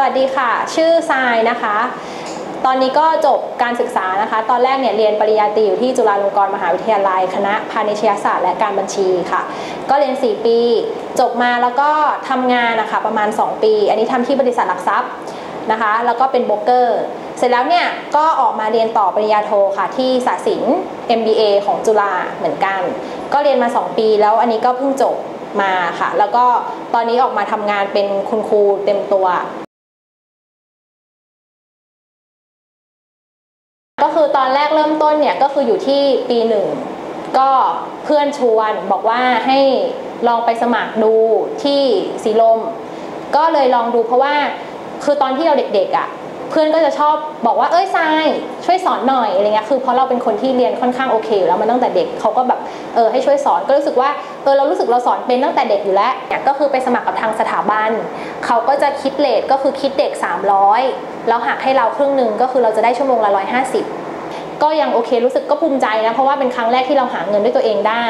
สวัสดีค่ะ ชื่อทรายนะคะ ตอนนี้ก็จบการศึกษานะคะ ตอนแรกเนี่ยเรียนปริญญาตรีอยู่ที่จุฬาลงกรณ์มหาวิทยาลัย คณะพาณิชยศาสตร์และการบัญชีค่ะ ก็เรียน 4 ปี จบมาแล้วก็ทำงานนะคะประมาณ 2 ปี อันนี้ทำที่บริษัทหลักทรัพย์นะคะ แล้วก็เป็นโบรกเกอร์ เสร็จแล้วเนี่ยก็ออกมาเรียนต่อปริญญาโทค่ะ ที่สาสิน MBA ของจุฬาเหมือนกัน ก็เรียนมา 2 ปี แล้วอันนี้ก็เพิ่งจบมาค่ะ แล้วก็ตอนนี้ออกมาทำงานเป็นคุณครูเต็มตัว ก็คือตอนแรกเริ่มต้นเนี่ยก็คืออยู่ที่ปีหนึ่งก็เพื่อนชวนบอกว่าให้ลองไปสมัครดูที่สีลม ก็เลยลองดูเพราะว่าคือตอนที่เราเด็กๆอะ่ะ เพื่อนก็จะชอบบอกว่าเอ้ยทรายช่วยสอนหน่อยอะไรเงี้ยคือเพราะเราเป็นคนที่เรียนค่อนข้างโอเคอยู่แล้วมาตั้งแต่เด็กเขาก็แบบเออให้ช่วยสอนก็รู้สึกว่าเออเรารู้สึกเราสอนเป็นตั้งแต่เด็กอยู่แล้วเนี่ยก็คือไปสมัครกับทางสถาบันเขาก็จะคิดเลทก็คือคิดเด็ก 300 แล้วหักให้เราครึ่งหนึ่งก็คือเราจะได้ชั่วโมงละ150 ก็ยังโอเครู้สึกก็ภูมิใจนะเพราะว่าเป็นครั้งแรกที่เราหาเงินด้วยตัวเองได้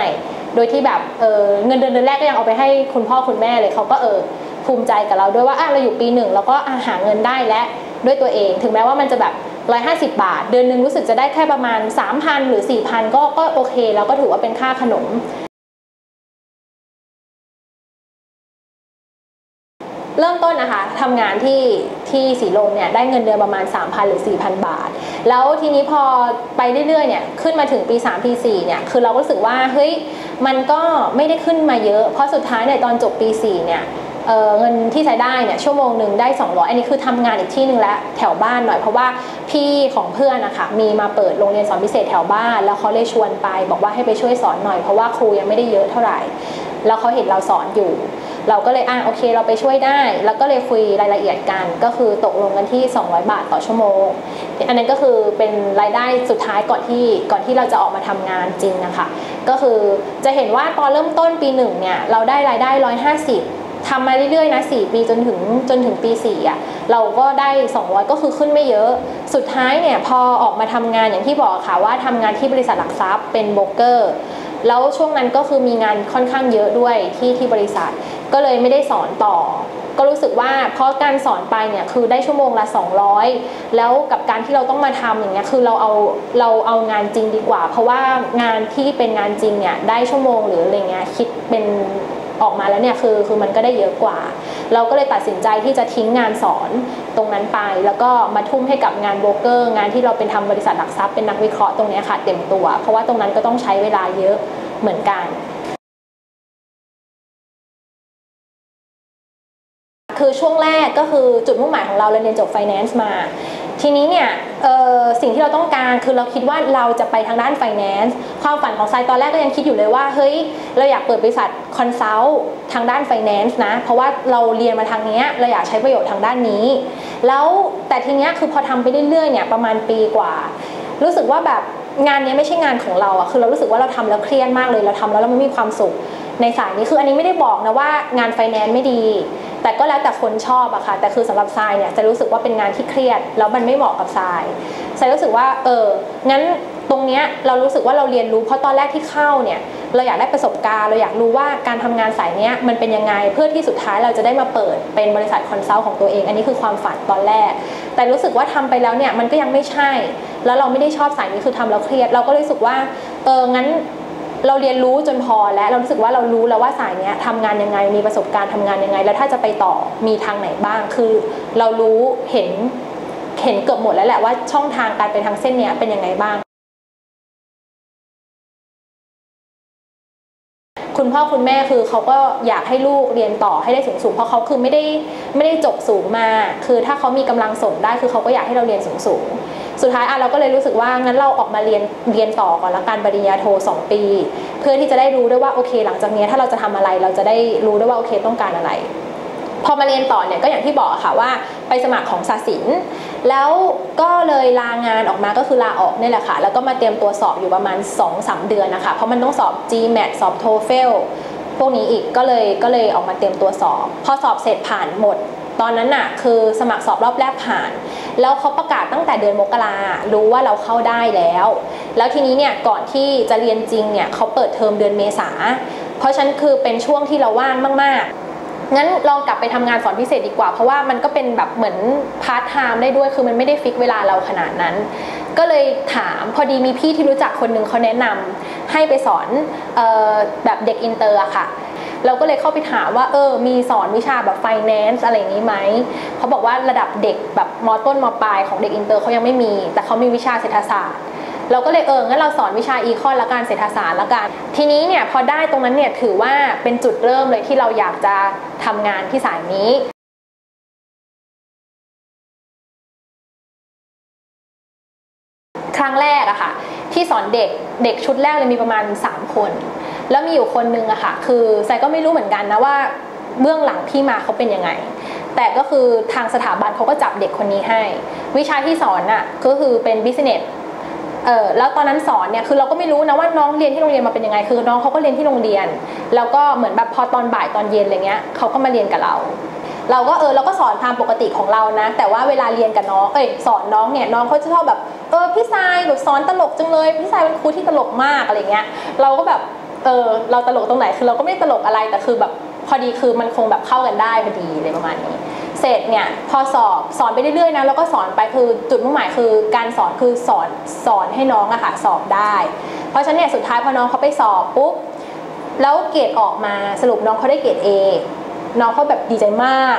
โดยที่แบบเออเงินเดือนเดือนแรกก็ยังเอาไปให้คุณพ่อคุณแม่เลยเขาก็เออภูมิใจกับเราด้วยว่าอะเราอยู่ปีหนึ่งเราก็อะหาเงินได้และ ด้วยตัวเอง ถึงแม้ว่ามันจะแบบ 150 บาท เดือนหนึ่งรู้สึกจะได้แค่ประมาณ 3,000 หรือ 4,000 ก็ก็โอเค แล้วก็ถือว่าเป็นค่าขนมเริ่มต้นนะคะทำงานที่ที่สีลมเนี่ยได้เงินเดือนประมาณ 3,000 หรือ 4,000 บาท แล้วทีนี้พอไปเรื่อยๆเนี่ยขึ้นมาถึงปี 3 ปี 4 เนี่ยคือเราก็รู้สึกว่าเฮ้ยมันก็ไม่ได้ขึ้นมาเยอะ เพราะสุดท้ายเนี่ยตอนจบปี 4 เนี่ย เเงินที่ใช้ได้เนี่ยชั่วโมงหนึ่งได้ 200 อันนี้คือทำงานอีกที่หนึ่งแล้วแถวบ้านหน่อยเพราะว่าพี่ของเพื่อนนะคะมีมาเปิดโรงเรียนสอนพิเศษแถวบ้าน แล้วเขาเลยชวนไป บอกว่าให้ไปช่วยสอนหน่อยเพราะว่าครูยังไม่ได้เยอะเท่าไหร่ แล้วเขาเห็นเราสอนอยู่ เราก็เลยอะโอเค เราไปช่วยได้ แล้วก็เลยคุยรายละเอียดกัน ก็คือตกลงกันที่ 200 บาทต่อชั่วโมง อันนั้นก็คือเป็นรายได้สุดท้ายก่อนที่ก่อนที่เราจะออกมาทำงานจริงนะคะ ก็คือจะเห็นว่าตอนเริ่มต้นปีหนึ่งเนี่ยเราได้รายได้ 150 ทำมาเรื่อยๆนะ4ปีจนถึงจนถึงปี4อะเราก็ได้ 200 ก็คือขึ้นไม่เยอะ สุดท้ายเนี่ยพอออกมาทำงานอย่างที่บอกค่ะว่าทำงานที่บริษัทหลักทรัพย์เป็นโบรกเกอร์แล้วช่วงนั้นก็คือมีงานค่อนข้างเยอะด้วยที่ที่บริษัท ก็เลยไม่ได้สอนต่อ ก็รู้สึกว่าเพราะการสอนไปเนี่ยคือได้ชั่วโมงละ 200 แล้วกับการที่เราต้องมาทำอย่างเงี้ยคือเราเอาเราเอางานจริงดีกว่า เพราะว่างานที่เป็นงานจริงเนี่ยได้ชั่วโมงหรืออะไรเงี้ยคิดเป็น ออกมาแล้วเนี่ยคือคือมันก็ได้เยอะกว่า เราก็เลยตัดสินใจที่จะทิ้งงานสอนตรงนั้นไป แล้วก็มาทุ่มให้กับงานโบรกเกอร์ งานที่เราเป็นทำบริษัทหลักทรัพย์เป็นนักวิเคราะห์ตรงนี้ค่ะเต็มตัว เพราะว่าตรงนั้นก็ต้องใช้เวลาเยอะเหมือนกันคือช่วงแรกก็คือจุดมุ่งหมายของเราเราเรียนจบ finance มา ทีนี้เนี่ยสิ่งที่เราต้องการคือเราคิดว่าเราจะไปทางด้าน finance ความฝันของไซตอนแรกก็ยังคิดอยู่เลยว่าเฮ้ยเราอยากเปิดบริษัทคอนซัลท์ทางด้าน finance นะเพราะว่าเราเรียนมาทางนี้เราอยากใช้ประโยชน์ทางด้านนี้ แล้วแต่ทีเนี้ยคือพอทำไปเรื่อยๆเนี่ยประมาณปีกว่า รู้สึกว่าแบบงานนี้ไม่ใช่งานของเราอะคือเรารู้สึกว่าเราทำแล้วเครียดมากเลยเราทำแล้วเราไม่มีความสุขในสายนี้คืออันนี้ไม่ได้บอกนะว่างานไฟแนนซ์ไม่ดี แต่ก็แล้วแต่คนชอบอะค่ะ แต่คือสำหรับทรายเนี่ยจะรู้สึกว่าเป็นงานที่เครียด แล้วมันไม่เหมาะกับทรายทรายรู้สึกว่าเอองั้นตรงเนี้ยเรารู้สึกว่าเราเรียนรู้เพราะตอนแรกที่เข้าเนี่ยเราอยากได้ประสบการณ์เราอยากรู้ว่าการทำงานสายเนี้ยมันเป็นยังไงเพื่อที่สุดท้ายเราจะได้มาเปิดเป็นบริษัทคอนซัลท์ของตัวเอง อันนี้คือความฝันตอนแรก แต่รู้สึกว่าทำไปแล้วเนี่ยมันก็ยังไม่ใช่ แล้วเราไม่ได้ชอบสายนี้คือทำแล้วเครียด เราก็รู้สึกว่าเอองั้น เราเรียนรู้จนพอแล้วเรารู้สึกว่าเรารู้แล้วว่าสายนี้ทำงานยังไงมีประสบการณ์ทำงานยังไง แล้วถ้าจะไปต่อมีทางไหนบ้าง คือ เรารู้เห็นเห็นเกือบหมดแล้วแหละว่าช่องทางการไปทางเส้นนี้เป็นยังไงบ้าง คุณพ่อคุณแม่คือเขาก็อยากให้ลูกเรียนต่อให้ได้สูงสูงเพราะเขาคือไม่ได้ไม่ได้จบสูงมา คือถ้าเขามีกำลังส่งได้คือเขาก็อยากให้เราเรียนสูงสูง สุดท้ายอะเราก็เลยรู้สึกว่างั้นเราออกมาเรียนเรียนต่อก่อนละกันปริญญาโท 2 ปี เพื่อที่จะได้รู้ด้วยว่าโอเค หลังจากนี้ถ้าเราจะทำอะไรเราจะได้รู้ด้วยว่าโอเคต้องการอะไร พอมาเรียนต่อเนี่ยก็อย่างที่บอกค่ะว่าไปสมัครของศาสินแล้วก็เลยลางานออกมาก็คือลาออกนี่แหละค่ะ แล้วก็มาเตรียมตัวสอบอยู่ประมาณ 2-3 เดือนนะคะ เพราะมันต้องสอบ GMAT สอบ TOEFL พวกนี้อีกก็เลยก็เลยออกมาเตรียมตัวสอบ พอสอบเสร็จผ่านหมด ตอนนั้นน่ะคือสมัครสอบรอบแรกผ่าน แล้วเขาประกาศตั้งแต่เดือนมกรารู้ว่าเราเข้าได้แล้ว แล้วทีนี้เนี่ยก่อนที่จะเรียนจริงเนี่ยเขาเปิดเทอมเดือนเมษา เพราะฉันคือเป็นช่วงที่เราว่างมากๆงั้นลองกลับไปทำงานสอนพิเศษดีกว่า เพราะว่ามันก็เป็นแบบเหมือนพาร์ทไทม์ได้ด้วยคือมันไม่ได้ฟิกเวลาเราขนาดนั้น ก็เลยถามพอดีมีพี่ที่รู้จักคนหนึ่งเขาแนะนำให้ไปสอนออแบบเด็กอินเตอร์อะค่ะ เราก็เลยเข้าไปถามว่าเออมีสอนวิชาแบบ finance อะไรอย่างนี้ไหมเขาบอกว่าระดับเด็กแบบมต้นมปลายของเด็กอินเตอร์เขายังไม่มี แต่เขามีวิชาเศรษฐศาสตร์เราก็เลยเอองั้นเราสอนวิชาอีคอนละกันเศรษฐศาสตร์ละกัน ทีนี้เนี่ยพอได้ตรงนั้นเนี่ยถือว่าเป็นจุดเริ่มเลยที่เราอยากจะทำงานที่สายนี้ครั้งแรกอะค่ะที่สอนเด็กเด็กชุดแรกเลยมีประมาณ 3 คน แล้วมีอยู่คนนึงอะค่ะ คือไซก็ไม่รู้เหมือนกันนะว่าเบื้องหลังที่มาเขาเป็นยังไง แต่ก็คือทางสถาบันเขาก็จับเด็กคนนี้ให้ วิชาที่สอนอะก็คือเป็น business เออแล้วตอนนั้นสอนเนี่ยคือเราก็ไม่รู้นะว่าน้องเรียนที่โรงเรียนมาเป็นยังไง คือน้องเขาก็เรียนที่โรงเรียน แล้วก็เหมือนแบบพอตอนบ่ายตอนเย็นอะไรเงี้ยเขาก็มาเรียนกับเรา เราก็เออเราก็สอนตามปกติของเรานะ แต่ว่าเวลาเรียนกับน้องเอ้ยสอนน้องเนี่ยน้องเขาจะชอบแบบเออพี่ทรายแบบสอนตลกจังเลยพี่ทรายเป็นครูที่ตลกมากอะไรเงี้ยเราก็แบบ เออเราตลกตรงไหนคือเราก็ไม่ตลกอะไรแต่คือแบบพอดีคือมันคงแบบเข้ากันได้พอดีเลยประมาณนี้ เสร็จเนี่ยพอสอบสอนไปเรื่อยๆนะแล้วก็สอนไปคือจุดมุ่งหมายคือการสอนคือสอนสอนให้น้องอะค่ะสอบได้ เพราะฉะนั้นเนี่ยสุดท้ายพอน้องเขาไปสอบปุ๊บแล้วเกรดออกมาสรุปน้องเขาได้เกรด A น้องเขาแบบดีใจมาก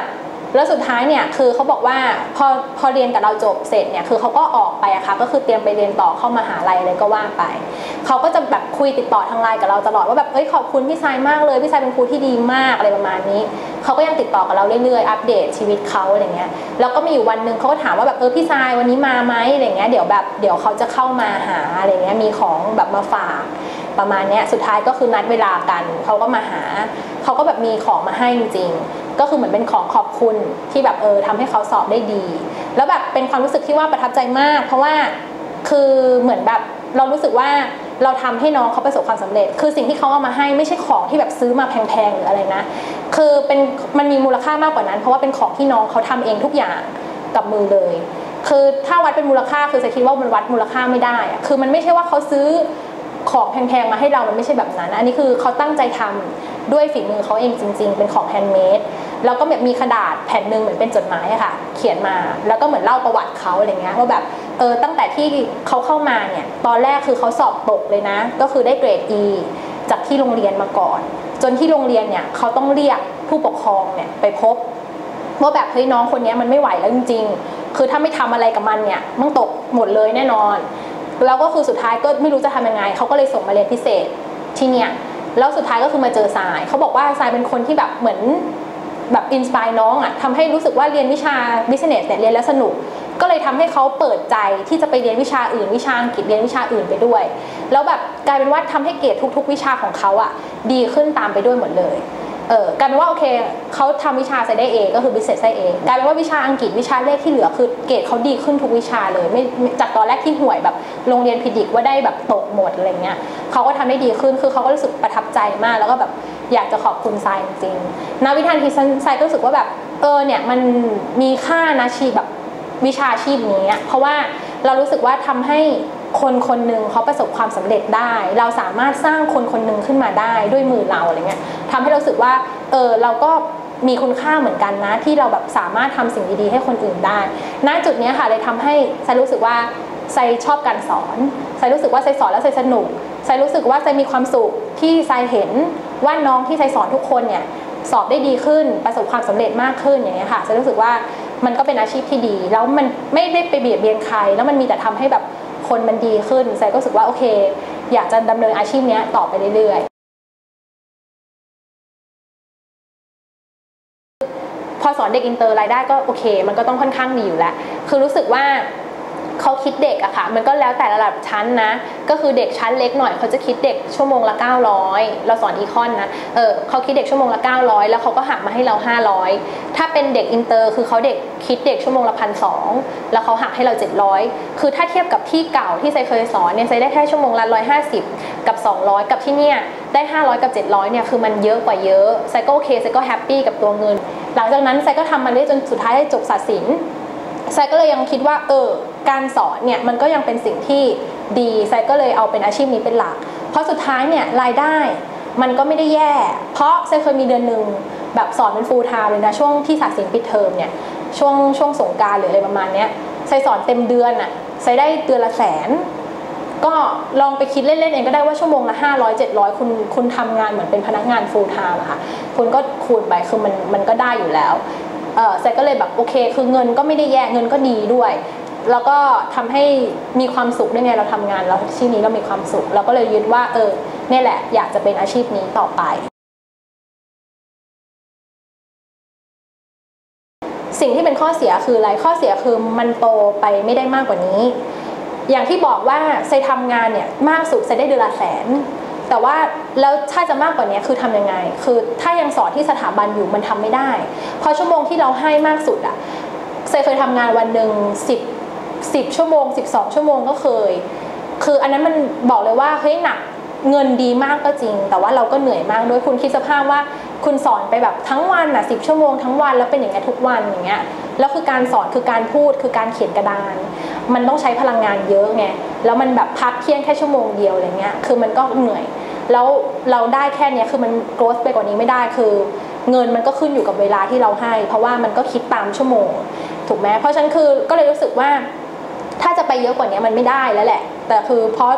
แล้วสุดท้ายเนี่ยคือเขาบอกว่าพอพอเรียนกับเราจบเสร็จเนี่ยคือเขาก็ออกไปอะค่ะก็คือเตรียมไปเรียนต่อเข้ามาหาลัยอะไรก็ว่าไปเขาก็จะแบบคุยติดต่อทางไลน์กับเราตลอดว่าแบบเอ้ยขอบคุณพี่ชายมากเลยพี่ชายเป็นครูที่ดีมากอะไรประมาณนี้เขาก็ยังติดต่อกับเราเรื่อยๆอัปเดตชีวิตเขาอะไรเงี้ยแล้วก็มีอยู่วันหนึ่งเขาก็ถามว่าแบบเออพี่ชายวันนี้มาไหมอะไรเงี้ยเดี๋ยวแบบเดี๋ยวเขาจะเข้ามาหาอะไรเงี้ยมีของแบบมาฝากประมาณนี้สุดท้ายก็คือนัดเวลากันเขาก็มาหาเขาก็แบบมีของมาให้จริงๆ ก็คือเหมือนเป็นของขอบคุณที่แบบเออทำให้เขาสอบได้ดี แล้วแบบเป็นความรู้สึกที่ว่าประทับใจมาก เพราะว่าคือเหมือนแบบเรารู้สึกว่าเราทำให้น้องเขาประสบความสำเร็จ คือสิ่งที่เขาเอามาให้ไม่ใช่ของที่แบบซื้อมาแพงๆหรืออะไรนะ คือเป็นมันมีมูลค่ามากกว่านั้น เพราะว่าเป็นของที่น้องเขาทำเองทุกอย่างกับมือเลย คือถ้าวัดเป็นมูลค่าคือจะคิดว่ามันวัดมูลค่าไม่ได้ คือมันไม่ใช่ว่าเขาซื้อของแพงๆมาให้เรา มันไม่ใช่แบบนั้น อันนี้คือเขาตั้งใจทำด้วยฝีมือเขาเองจริง ๆ เป็นของแฮนด์เมด แล้วก็แบบมีกระดาษแผ่นหนึ่งเหมือนเป็นจดหมายค่ะ เขียนมาแล้วก็เหมือนเล่าประวัติเขาอะไรเงี้ยว่าแบบเออตั้งแต่ที่เขาเข้ามาเนี่ยตอนแรกคือเขาสอบตกเลยนะ ก็คือได้เกรด E จากที่โรงเรียนมาก่อน จนที่โรงเรียนเนี่ยเขาต้องเรียกผู้ปกครองเนี่ยไปพบว่าแบบเฮ้ยน้องคนนี้มันไม่ไหวแล้วจริง ๆ คือถ้าไม่ทำอะไรกับมันเนี่ยมันตกหมดเลยแน่นอน แล้วก็คือสุดท้ายก็ไม่รู้จะทำยังไงเขาก็เลยส่งมาเรียนพิเศษที่เนี่ยแล้วสุดท้ายก็คือมาเจอทรายเขาบอกว่าทรายเป็นคนที่แบบเหมือน แบบอินสปายน้องอะ่ะทำให้รู้สึกว่าเรียนวิชาบิสเนสเนี่ยเรียนแล้วสนุก ก็เลยทำให้เขาเปิดใจที่จะไปเรียนวิชาอื่นวิชาอังกฤษเรียนวิชาอื่นไปด้วย แล้วแบบกลายเป็นว่าทำให้เกรดทุก ๆ วิชาของเขาอะ่ะดีขึ้นตามไปด้วยหมดเลยเออกลายเป็นว่าโอเคเขาทำวิชาใส่ได้เองก็คือ business ได้เองกลายเป็นว่าวิชาอังกฤษวิชาเลขที่เหลือคือเกรดเขาดีขึ้นทุกวิชาเลยไม่จากตอนแรกที่ห่วยแบบโรงเรียนพิดิกว่าได้แบบตกหมดอะไรเงี้ยเขาก็ทำได้ดีขึ้นคือเขาก็รู้สึกประทับใจมากแล้วก็แบบ อยากจะขอบคุณทรายจริงๆณวิธานทีทรายก็รู้สึกว่าแบบเออเนี่ยมันมีค่านะชีแบบวิชาชีพนี้เพราะว่าเรารู้สึกว่าทำให้คนคนหนึ่งเขาประสบความสำเร็จได้ เราสามารถสร้างคนคนหนึ่งขึ้นมาได้ด้วยมือเราอะไรเงี้ยทำให้เราสึกว่าเออเราก็มีคุณค่าเหมือนกันนะ ที่เราแบบสามารถทำสิ่งดีๆให้คนอื่นได้ณจุดนี้ค่ะเลยทำให้ไซรู้สึกว่าไซชอบการสอนไซรู้สึกว่าไซสอนแล้วไซสนุกไซรู้สึกว่าไซมีความสุขที่ไซเห็น ว่าน้องที่ไซสอนทุกคนเนี่ยสอบได้ดีขึ้นประสบความสำเร็จมากขึ้นอย่างเงี้ยค่ะไซรู้สึกว่ามันก็เป็นอาชีพที่ดี แล้วมันไม่ได้ไปเบียดเบียนใคร แล้วมันมีแต่ทำให้แบบคนมันดีขึ้นไซก็รู้สึกว่าโอเค อยากจะดำเนินอาชีพนี้ต่อไปเรื่อยๆพอสอนเด็กอินเตอร์รายได้ก็โอเค มันก็ต้องค่อนข้างดีอยู่แล้ว คือรู้สึกว่า เขาคิดเด็กอะค่ะ มันก็แล้วแต่ระดับชั้นนะ ก็คือเด็กชั้นเล็กหน่อยเขาจะคิดเด็กชั่วโมงละ 900 เราสอนอีคอนนะ เออเขาคิดเด็กชั่วโมงละ 900 แล้วเขาก็หักมาให้เรา 500 ถ้าเป็นเด็กอินเตอร์คือเขาเด็กคิดเด็กชั่วโมงละพันสองแล้วเขาหักให้เรา 700 คือถ้าเทียบกับที่เก่าที่ไซเคยสอนเนี่ยไซได้แค่ชั่วโมงละ 150 กับ 200 กับที่เนี่ยได้ 500 กับ 700 เนี่ยคือมันเยอะกว่าเยอะไซก็โอเคไซก็แฮปปี้กับตัวเงิน หลังจากนั้นไซก็ทำมาเรื่อยจนสุดท้ายได้จบศาสตร์ศิลป์ไซก็เลยยังคิดว่าเออ การสอนเนี่ยมันก็ยังเป็นสิ่งที่ดีไซก็เลยเอาเป็นอาชีพนี้เป็นหลัก เพราะสุดท้ายเนี่ยรายได้มันก็ไม่ได้แย่ เพราะไซเคยมีเดือนหนึ่งแบบสอนเป็น full time เลยนะช่วงที่ศาสตร์ศิลป์ปิดเทอมเนี่ยช่วงช่วงสงการหรืออะไรประมาณเนี้ยใส่สอนเต็มเดือนอะใส่ได้เดือนละแสน ก็ลองไปคิดเล่นๆเองก็ได้ว่าชั่วโมงละ500 700 คุณคุณทำงานเหมือนเป็นพนักงาน full time อะค่ะคุณก็คูณไปคือมันมันก็ได้อยู่แล้วเออใส่ก็เลยแบบโอเค คือเงินก็ไม่ได้แย่เงินก็ดีด้วย แล้วก็ทำให้มีความสุขด้วยไงเราทำงานเราที่นี้เรามีความสุข เราก็เลยยึดว่าเออเนี่ยแหละ อยากจะเป็นอาชีพนี้ต่อไป สิ่งที่เป็นข้อเสียคืออะไรข้อเสียคือมันโตไปไม่ได้มากกว่านี้ อย่างที่บอกว่าเซทำงานเนี่ยมากสุดเซได้เดือนละแสนแต่ว่าแล้วถ้าจะมากกว่านี้คือทำยังไง คือถ้ายังสอนที่สถาบันอยู่มันทำไม่ได้ เพราะชั่วโมงที่เราให้มากสุดอะเซเคยทำงานวันหนึ่งสิบ สิบชั่วโมง 12 ชั่วโมงก็เคย คืออันนั้นมันบอกเลยว่าเฮ้ยหนักเงินดีมากก็จริง แต่ว่าเราก็เหนื่อยมากด้วยคุณคิดสภาพว่าคุณสอนไปแบบทั้งวันอะสิชั่วโมงทั้งวันแล้วเป็นอย่างเงี้ยทุกวันอย่างเงี้ยแล้วคือการสอนคือการพูดคือการเขียนกระดาน มันต้องใช้พลังงานเยอะไงแล้วมันแบบพักเที่ยงแค่ชั่วโมงเดียวอะไรเงี้ยคือมันก็เหนื่อย แล้วเราได้แค่เนี้ยคือมันโกรธไปกว่านี้ไม่ได้คือ เงินมันก็ขึ้นอยู่กับเวลาที่เราให้ เพราะว่ามันก็คิดตามชั่วโมง ถูกไหมเพราะฉะนั้นคือก็เลยรู้สึกว่า ถ้าจะไปเยอะกว่านี้มันไม่ได้แล้วแหละ แต่คือเพราะ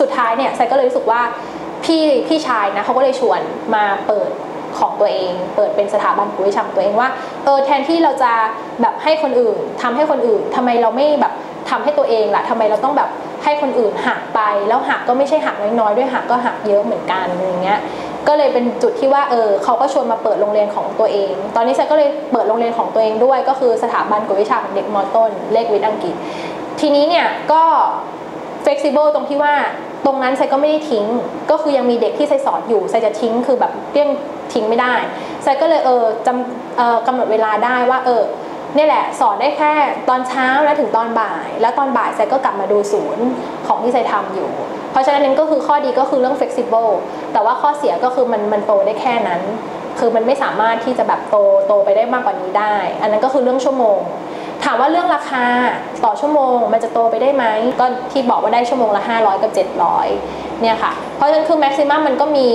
สุดท้ายเนี่ยไซก็เลยรู้สึกว่าพี่พี่ชายนะเขาก็เลยชวนมาเปิดของตัวเอง เปิดเป็นสถาบันกุวิชาตัวเองว่าเออแทนที่เราจะแบบให้คนอื่นทำให้คนอื่นทำไมเราไม่แบบทำให้ตัวเองล่ะทำไมเราต้องแบบให้คนอื่นหักไป แล้วหักก็ไม่ใช่หักน้อยๆด้วยหักก็หักเยอะเหมือนกันอย่างเงี้ยก็เลยเป็นจุดที่ว่าเออเขาก็ชวนมาเปิดโรงเรียนของตัวเอง ตอนนี้ไซก็เลยเปิดโรงเรียนของตัวเองด้วย ก็คือสถาบันกวดวิชาของเด็กมอต้น เลขวิทย์อังกฤษ ทีนี้เนี่ยก็ flexible ตรงที่ว่าตรงนั้นไซก็ไม่ได้ทิ้ง ก็คือยังมีเด็กที่ไซสอนอยู่ไซจะทิ้งคือแบบเรื่องทิ้งไม่ได้ไซก็เลยเออจำเออกำหนดเวลาได้ว่าเออเนี่ยแหละสอนได้แค่ตอนเช้าแล้วถึงตอนบ่าย แล้วตอนบ่ายไซก็กลับมาดูศูนย์ของที่ไซทำอยู่ เพราะฉะนั้นนั่นก็คือข้อดีก็คือเรื่อง flexible แต่ว่าข้อเสียก็คือมันมันโตได้แค่นั้น คือมันไม่สามารถที่จะแบบโตโตไปได้มากกว่านี้ได้ อันนั้นก็คือเรื่องชั่วโมง ถามว่าเรื่องราคาต่อชั่วโมง มันจะโตไปได้ไหมก็ที่บอกว่าได้ชั่วโมงละ 500 กับ 700 เนี่ยค่ะ เพราะฉะนั้นคือแม็กซิมัมมันก็มี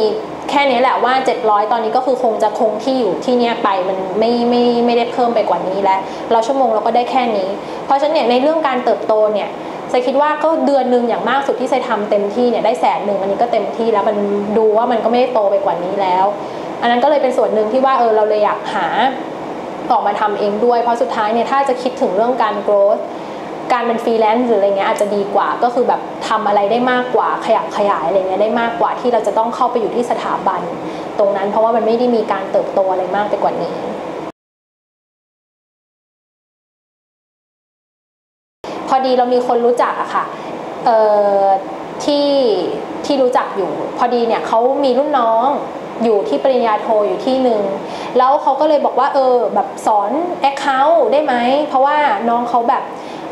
แค่นี้แหละว่า 700 ตอนนี้ก็คือคงจะคงที่อยู่ที่เนี้ยไปมันไม่ไม่ไม่ได้เพิ่มไปกว่านี้แล้ว เราชั่วโมงเราก็ได้แค่นี้ เพราะฉะนั้นเนี่ยในเรื่องการเติบโตเนี่ยไซคิดว่าก็เดือนหนึ่งอย่างมากสุดที่ไซทำเต็มที่เนี่ยได้แสนหนึ่งอันนี้ก็เต็มที่แล้วมันดูว่ามันก็ไม่ได้โตไปกว่านี้แล้ว อันนั้นก็เลยเป็นส่วนหนึ่งที่ว่าเออเราเลยอยากหา ออกมาทำเองด้วย เพราะสุดท้ายเนี่ยถ้าจะคิดถึงเรื่องการ growth การเป็นฟรีแลนซ์หรืออะไรเงี้ยอาจจะดีกว่าก็คือแบบทำอะไรได้มากกว่าขยับขยายอะไรเงี้ยได้มากกว่าที่เราจะต้องเข้าไปอยู่ที่สถาบัน ตรงนั้นเพราะว่ามันไม่ได้มีการเติบโตอะไรมากไปกว่านี้ พอดีเรามีคนรู้จักอะค่ะที่ที่รู้จักอยู่ พอดีเนี่ยเขามีรุ่นน้อง อยู่ที่ปริญญาโทอยู่ที่หนึ่งแล้วเขาก็เลยบอกว่าเออแบบสอนแอคเคาท์ได้ไหมเพราะว่าน้องเขาแบบ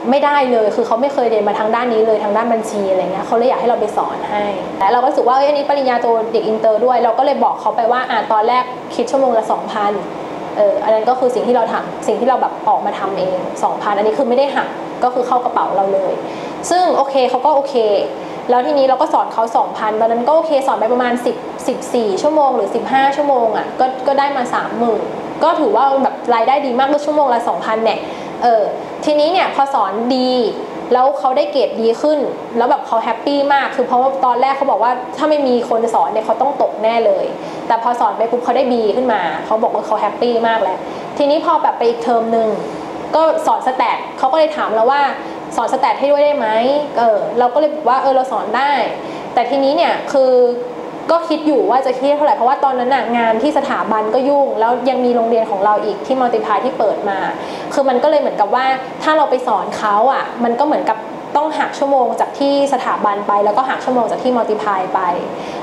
ไม่ได้เลยคือเขาไม่เคยเรียนมาทางด้านนี้เลยทางด้านบัญชีอะไรเงี้ยเขาเลยอยากให้เราไปสอนให้แต่เราก็รู้สึกว่าเอ้ยอันนี้ปริญญาโทเด็กอินเตอร์ด้วย เราก็เลยบอกเขาไปว่าอ่าตอนแรกคิดชั่วโมงละสองพันเอออันนั้นก็คือสิ่งที่เราทำสิ่งที่เราแบบออกมาทำเองสองพันอันนี้คือไม่ได้หักก็คือเข้ากระเป๋าเราเลย ซึ่งโอเคเขาก็โอเค แล้วทีนี้เราก็สอนเขา2,000ตอนนั้นก็โอเคสอนไปประมาณ10 14 ชั่วโมงหรือ 15 ชั่วโมงอะก็ก็ได้มา 30,000 ก็ถือว่าแบบรายได้ดีมากก็ชั่วโมงละ2,000เนี่ยเออทีนี้เนี่ยพอสอนดีแล้วเขาได้เกรดดีขึ้น แล้วแบบเขาแฮปปี้มาก คือเพราะว่าตอนแรกเขาบอกว่าถ้าไม่มีคนสอนเนี่ยเขาต้องตกแน่เลย แต่พอสอนไปปุ๊บเขาได้บีขึ้นมา เขาบอกว่าเขาแฮปปี้มากแล้ว ทีนี้พอแบบไปอีกเทอมหนึ่งก็สอนสแตทเขาก็เลยถามเราว่า สอนสแตทให้ด้วยได้ไหมเออเราก็เลยบอกว่าเออเราสอนได้ แต่ทีนี้เนี่ยคือก็คิดอยู่ว่าจะเครียดเท่าไหร่เพราะว่าตอนนั้นงานที่สถาบันก็ยุ่ง แล้วยังมีโรงเรียนของเราอีกที่มัลติพายที่เปิดมา คือมันก็เลยเหมือนกับว่าถ้าเราไปสอนเขาอะ มันก็เหมือนกับ ต้องหักชั่วโมงจากที่สถาบันไป แล้วก็หักชั่วโมงจากที่มัลติพายไป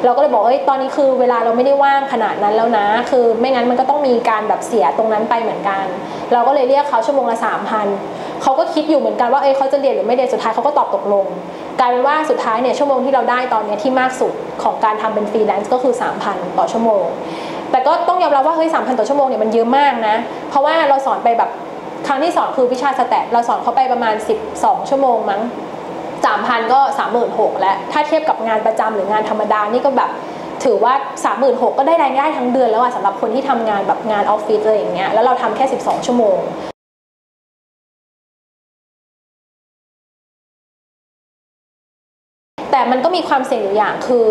เราก็เลยบอกเอ้ยตอนนี้คือเวลาเราไม่ได้ว่างขนาดนั้นแล้วนะ คือไม่งั้นมันก็ต้องมีการแบบเสียตรงนั้นไปเหมือนกัน เราก็เลยเรียกเขาชั่วโมงละสามพันเขาก็คิดอยู่เหมือนกันว่าเอ้ยเขาจะเรียนหรือไม่เรียนสุดท้ายเขาก็ตอบตกลงกลายเป็นว่าสุดท้ายเนี่ยชั่วโมงที่เราได้ตอนนี้ที่มากสุดของการทำเป็นฟรีแลนซ์ก็คือ 3,000 ต่อชั่วโมง แต่ก็ต้องยอมรับว่าเฮ้ย3,000ต่อชั่วโมงเนี่ยมันเยอะมากนะ เพราะว่าเราสอนไปแบบครั้งที่สอนคือวิชาสแตทเราสอนเขาไปประมาณ 12 ชั่วโมงมั้ง 3,000 ก็ 36,000แล้วถ้าเทียบกับงานประจำหรืองานธรรมดานี่ก็แบบถือว่า 36,000 ก็ได้รายได้ทั้งเดือนแล้วอะสำหรับคนที่ทำงานแบบงานออฟฟิศอะไรอย่างเงี้ยแล้วเราทำแค่ 12 ชั่วโมงแต่มันก็มีความเสี่ยงอยู่อย่างคือ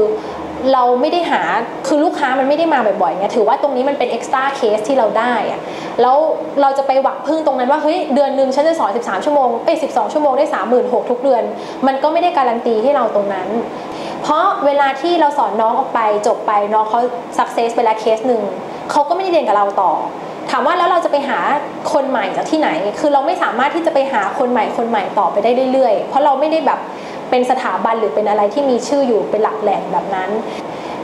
เราไม่ได้หาคือลูกค้ามันไม่ได้มาบ่อยๆไงถือว่าตรงนี้มันเป็นเอ็กซ์ตร้าเคสที่เราได้อะแล้วเราจะไปหวังพึ่งตรงนั้นว่าเฮ้ยเดือนหนึ่งฉันจะสอน 13 ชั่วโมงเอ้ย12 ชั่วโมงได้ 36,000ทุกเดือน มันก็ไม่ได้การันตีให้เราตรงนั้น เพราะเวลาที่เราสอนน้องออกไปจบไปน้องเขาสักเซสไปแล้วเคสหนึ่งเขาก็ไม่ได้เรียนกับเราต่อถามว่าแล้วเราจะไปหาคนใหม่จากที่ไหน คือเราไม่สามารถที่จะไปหาคนใหม่คนใหม่ต่อไปได้เรื่อยๆ เพราะเราไม่ได้แบบ เป็นสถาบันหรือเป็นอะไรที่มีชื่ออยู่เป็นหลักแหล่งแบบนั้น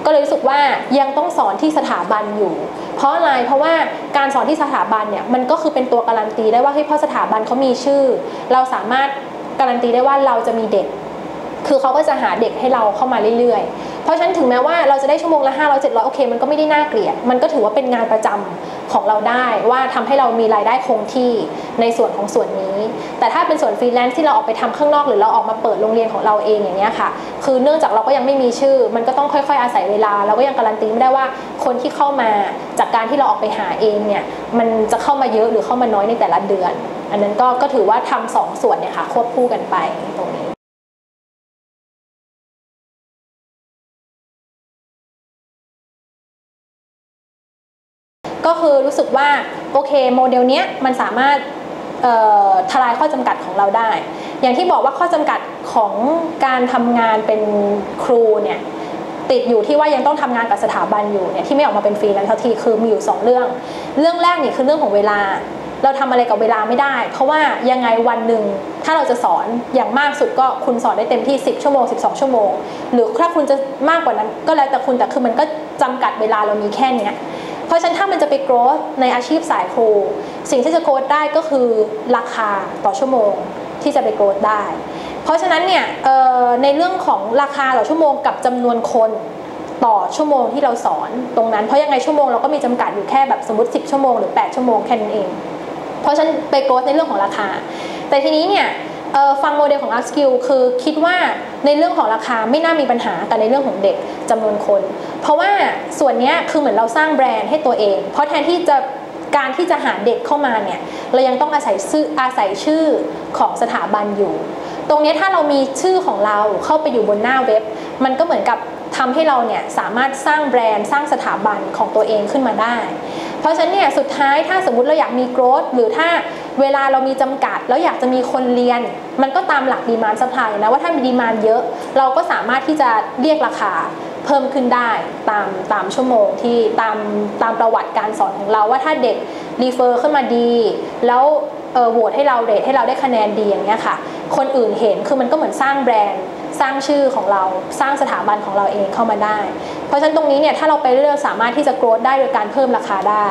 ก็เลยรู้สึกว่ายังต้องสอนที่สถาบันอยู่ เพราะอะไรเพราะว่าการสอนที่สถาบันเนี่ยมันก็คือเป็นตัวการันตีได้ว่าเฮ้ยเพราะสถาบันเขามีชื่อ เราสามารถการันตีได้ว่าเราจะมีเด็กคือเขาก็จะหาเด็กให้เราเข้ามาเรื่อยๆ เพราะฉะนั้นถึงแม้ว่าเราจะได้ชั่วโมงละ5 0 0 700 โอเค มันก็ไม่ได้น่าเกลียด มันก็ถือว่าเป็นงานประจำ ของเราได้ว่าทำให้เรามีรายได้คงที่ในส่วนของส่วนนี้ แต่ถ้าเป็นส่วนฟรีแลนซ์ที่เราออกไปทำข้างนอกหรือเราออกมาเปิดโรงเรียนของเราเองอย่างเงี้ยค่ะ คือเนื่องจากเราก็ยังไม่มีชื่อ มันก็ต้องค่อยๆ อาศัยเวลา เราก็ยังการันตีไม่ได้ว่าคนที่เข้ามาจากการที่เราออกไปหาเองเนี่ยมันจะเข้ามาเยอะหรือเข้ามาน้อยในแต่ละเดือน อันนั้นก็ก็ถือว่าทำสองส่วนเนี่ยค่ะควบคู่กันไป ก็คือรู้สึกว่าโอเคโมเดลเนี้ยมันสามารถทลายข้อจำกัดของเราได้ อย่างที่บอกว่าข้อจำกัดของการทำงานเป็นครูเนี่ยติดอยู่ที่ว่ายังต้องทำงานกับสถาบันอยู่เนี่ยที่ไม่ออกมาเป็นฟรีแลนซ์ทัทีคือมีอยู่ 2 เรื่อง เรื่องแรกนี่คือเรื่องของเวลา เราทำอะไรกับเวลาไม่ได้ เพราะว่ายังไงวันหนึ่งถ้าเราจะสอนอย่างมากสุดก็คุณสอนได้เต็มที่ 10 ชั่วโมง 12 ชั่วโมง หรือถ้าคุณจะมากกว่านั้นก็แล้วแต่คุณแต่คือมันก็จำกัดเวลาเรามีแค่นี้ เพราะฉะนั้นถ้ามันจะไปโกรธในอาชีพสายครู สิ่งที่จะโกรธได้ก็คือราคาต่อชั่วโมงที่จะไปโกรธได้ เพราะฉะนั้นเนี่ยในเรื่องของราคาต่อชั่วโมงกับจำนวนคนต่อชั่วโมงที่เราสอนตรงนั้น เพราะยังไงชั่วโมงเราก็มีจำกัดอยู่แค่แบบสมมติ 10 ชั่วโมงหรือ 8 ชั่วโมงแค่นั้นเอง เพราะฉะนั้นไปโกรธในเรื่องของราคา แต่ทีนี้เนี่ย ฟังโมเดลของ Art Skill คือคิดว่าในเรื่องของราคาไม่น่ามีปัญหาแต่ในเรื่องของเด็กจำนวนคน เพราะว่าส่วนนี้คือเหมือนเราสร้างแบรนด์ให้ตัวเอง เพราะแทนที่จะการที่จะหาเด็กเข้ามาเนี่ยเรายังต้องอาศัยชื่ออาศัยชื่อของสถาบันอยู่ ตรงนี้ถ้าเรามีชื่อของเราเข้าไปอยู่บนหน้าเว็บ มันก็เหมือนกับทำให้เราเนี่ยสามารถสร้างแบรนด์สร้างสถาบันของตัวเองขึ้นมาได้ เพราะฉะนั้นเนี่ยสุดท้ายถ้าสมมุติเราอยากมีโกรธหรือถ้า เวลาเรามีจำกัด แล้วอยากจะมีคนเรียน มันก็ตามหลักดีมานสปายนะว่าถ้ามีดีมานเยอะ เราก็สามารถที่จะเรียกราคาเพิ่มขึ้นได้ตามตามชั่วโมงที่ตามตามประวัติการสอนของเราว่าถ้าเด็กรีเฟอร์ขึ้นมาดี แล้วโหวตให้เราเรทให้เราได้คะแนนดีอย่างเงี้ยค่ะ คนอื่นเห็นคือมันก็เหมือนสร้างแบรนด์ สร้างชื่อของเราสร้างสถาบันของเราเองเข้ามาได้ เพราะฉะนั้นตรงนี้เนี่ยถ้าเราไปเรื่อยสามารถที่จะโกรธได้โดยการเพิ่มราคาได้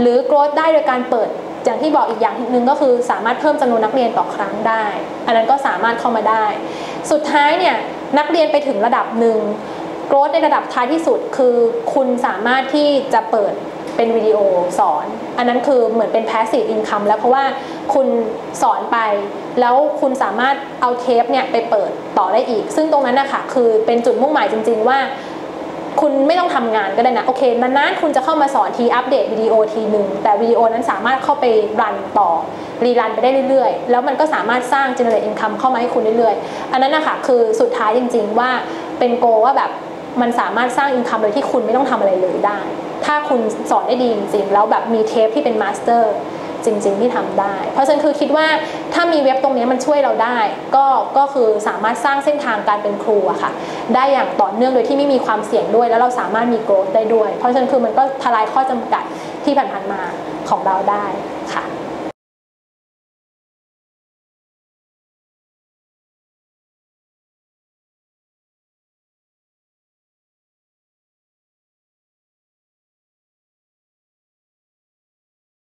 หรือโกรธได้โดยการเปิด อย่างที่บอกอีกอย่างหนึ่งก็คือสามารถเพิ่มจำนวนนักเรียนต่อครั้งได้ อันนั้นก็สามารถเข้ามาได้ สุดท้ายเนี่ยนักเรียนไปถึงระดับหนึ่งโกรธในระดับท้ายที่สุดคือคุณสามารถที่จะเปิดเป็นวิดีโอสอน อันนั้นคือเหมือนเป็น passive income แล้วเพราะว่าคุณสอนไป แล้วคุณสามารถเอาเทปเนี่ยไปเปิดต่อได้อีก ซึ่งตรงนั้นนะคะคือเป็นจุดมุ่งหมายจริง ๆ ว่า คุณไม่ต้องทำงานก็ได้นะโอเคนานๆคุณจะเข้ามาสอนทีอัปเดตวิดีโอทีหนึ่งแต่วิดีโอนั้นสามารถเข้าไปรันต่อรีรันไปได้เรื่อยๆ แล้วมันก็สามารถสร้าง generate income เข้ามาให้คุณเรื่อยๆ อันนั้นนะคะคือสุดท้ายจริง ๆ ว่าเป็นโกว่าแบบมันสามารถสร้าง income โดยที่คุณไม่ต้องทำอะไรเลยได้ ถ้าคุณสอนได้ดีจริงๆ แล้วแบบมีเทปที่เป็นมาสเตอร์ จริง ๆ ที่ทำได้ เพราะฉะนั้นคือคิดว่าถ้ามีเว็บตรงนี้มันช่วยเราได้ ก็ก็คือสามารถสร้างเส้นทางการเป็นครูอะค่ะ ได้อย่างต่อเนื่องโดยที่ไม่มีความเสี่ยงด้วย แล้วเราสามารถมีโกรธได้ด้วย เพราะฉะนั้นคือมันก็ทลายข้อจำกัดที่ผ่านๆมาของเราได้ค่ะ